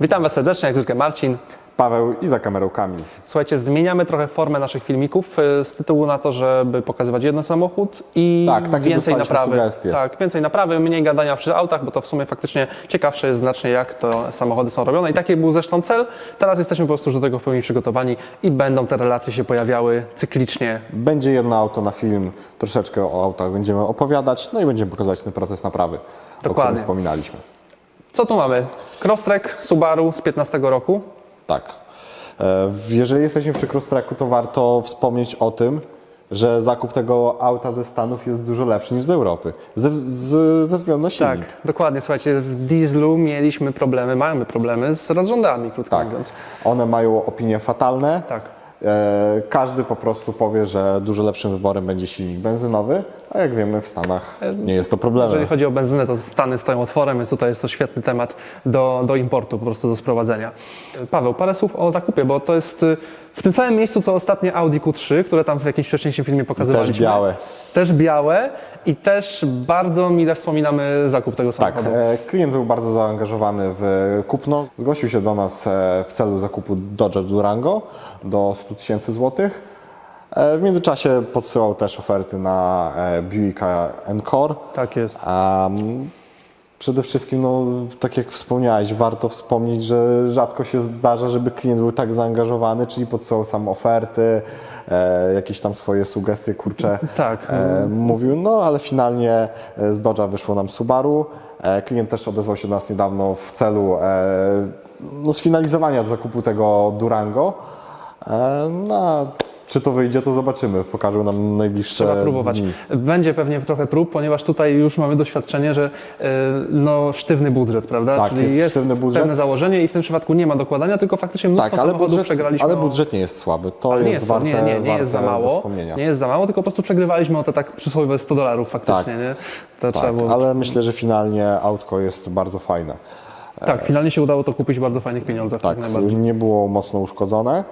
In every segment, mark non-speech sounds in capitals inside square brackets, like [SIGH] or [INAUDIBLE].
Witam Was serdecznie, jak zwykle Marcin. Paweł i za kamerą Kamil. Słuchajcie, zmieniamy trochę formę naszych filmików e, z tytułu na to, żeby pokazywać jeden samochód i Tak, takie więcej dostaliśmy naprawy. sugestie. Tak, więcej naprawy, mniej gadania przy autach, bo to w sumie faktycznie ciekawsze jest znacznie, jak to samochody są robione. I taki był zresztą cel. Teraz jesteśmy po prostu już do tego w pełni przygotowani i będą te relacje się pojawiały cyklicznie. Będzie jedno auto na film, troszeczkę o autach będziemy opowiadać, no i będziemy pokazywać ten proces naprawy, o Dokładnie. którym wspominaliśmy. Co tu mamy? Crosstrek Subaru z 15 roku. Tak. E, Jeżeli jesteśmy przy crosstracku, to warto wspomnieć o tym, że zakup tego auta ze Stanów jest dużo lepszy niż z Europy. Ze, z, ze względu na silnik. Tak, dokładnie. Słuchajcie, w dieslu mieliśmy problemy, mamy problemy z rozrządami, krótko Tak. mówiąc. One mają opinie fatalne. Tak. E, każdy po prostu powie, że dużo lepszym wyborem będzie silnik benzynowy, a jak wiemy w Stanach nie jest to problemem. Jeżeli chodzi o benzynę, to Stany stoją otworem, więc tutaj jest to świetny temat do, do importu, po prostu do sprowadzenia. Paweł, parę słów o zakupie, bo to jest y, w tym samym miejscu, co ostatnie Audi Q3, które tam w jakimś wcześniejszym filmie pokazywaliśmy. Też białe. Też białe i też bardzo mile wspominamy zakup tego Tak, samochodu. e, klient był bardzo zaangażowany w kupno. Zgłosił się do nas e, w celu zakupu Dodge Durango do 100 tysięcy złotych. E, W międzyczasie podsyłał też oferty na e, Buicka Encore. Tak jest. Mm, przede wszystkim, no, tak jak wspomniałeś, warto wspomnieć, że rzadko się zdarza, żeby klient był tak zaangażowany, czyli podsyłał sam oferty, e, jakieś tam swoje sugestie, kurcze Tak. e, mówił, no ale finalnie e, z Dodge'a wyszło nam Subaru. E, klient też odezwał się do nas niedawno w celu e, no, sfinalizowania zakupu tego Durango. E, no, czy to wyjdzie, to zobaczymy. Pokażą nam najbliższe Trzeba próbować. dni. Będzie pewnie trochę prób, ponieważ tutaj już mamy doświadczenie, że y, no, sztywny budżet, prawda? Tak, Czyli jest jest sztywny budżet. pewne założenie i w tym przypadku nie ma dokładania, tylko faktycznie mnóstwo Tak, ale budżet, przegraliśmy. ale budżet nie jest słaby. To Ale jest, jest, warte, nie, nie, nie jest za warte mało. wspomnienia. Nie jest za mało, tylko po prostu przegrywaliśmy o te tak przysłowiowe 100 dolarów faktycznie, Tak. nie? To Tak, było... ale myślę, że finalnie autko jest bardzo fajne. Tak, finalnie się udało to kupić w bardzo fajnych pieniądzach. Tak, Tak, nie było mocno uszkodzone.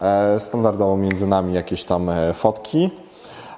E, Standardowo między nami jakieś tam e, fotki.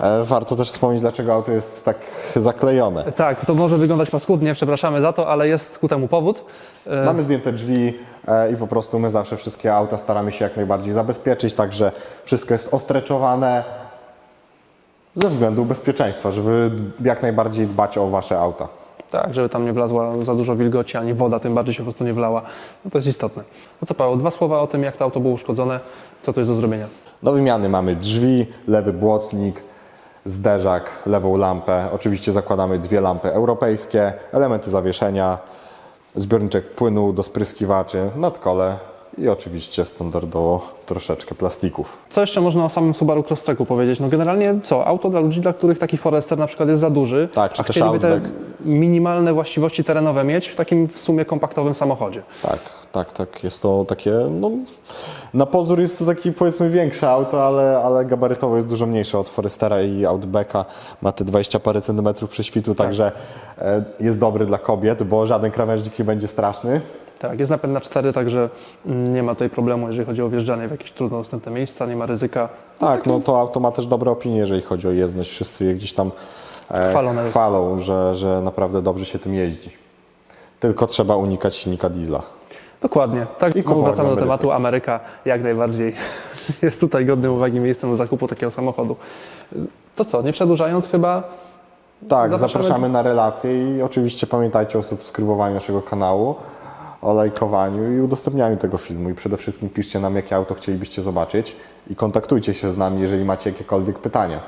E, Warto też wspomnieć, dlaczego auto jest tak zaklejone. Tak, to może wyglądać paskudnie, przepraszamy za to, ale jest ku temu powód. Mamy zdjęte drzwi i po prostu my zawsze wszystkie auta staramy się jak najbardziej zabezpieczyć, także wszystko jest ostreczowane ze względu bezpieczeństwa, żeby jak najbardziej dbać o wasze auta. Tak, żeby tam nie wlazła za dużo wilgoci, ani woda tym bardziej się po prostu nie wlała. No to jest istotne. No co Paweł, dwa słowa o tym, jak to auto było uszkodzone, co to jest do zrobienia. Do wymiany mamy drzwi, lewy błotnik, zderzak, lewą lampę. Oczywiście zakładamy dwie lampy europejskie, elementy zawieszenia, zbiorniczek płynu do spryskiwaczy, nadkole i oczywiście standardowo troszeczkę plastików. Co jeszcze można o samym Subaru Crosstracku powiedzieć? No generalnie co? Auto dla ludzi, dla których taki Forester na przykład jest za duży, Tak, czy też chcieliby te Outback. Minimalne właściwości terenowe mieć w takim w sumie kompaktowym samochodzie. Tak, tak, tak. Jest to takie, no, na pozór jest to taki powiedzmy większe auto, ale, ale gabarytowo jest dużo mniejsze od Forestera i Outbacka. Ma te 20 parę centymetrów prześwitu, także e, jest dobry dla kobiet, bo żaden krawężnik nie będzie straszny. Tak, jest napęd na 4, także mm, nie ma tutaj problemu, jeżeli chodzi o wjeżdżanie w jakieś trudno dostępne miejsca, nie ma ryzyka. Tak, no to auto ma też dobre opinie, jeżeli chodzi o jezdność. Wszyscy je gdzieś tam Chwalone chwalą, że, że naprawdę dobrze się tym jeździ. Tylko trzeba unikać silnika diesla. Dokładnie. Tak, I wracamy do tematu. Ameryka jak najbardziej [LAUGHS] jest tutaj godnym uwagi miejscem do zakupu takiego samochodu. To co, nie przedłużając chyba, Tak, Zapraszamy- zapraszamy na relacje i oczywiście pamiętajcie o subskrybowaniu naszego kanału, o lajkowaniu i udostępnianiu tego filmu. I przede wszystkim piszcie nam, jakie auto chcielibyście zobaczyć i kontaktujcie się z nami, jeżeli macie jakiekolwiek pytania.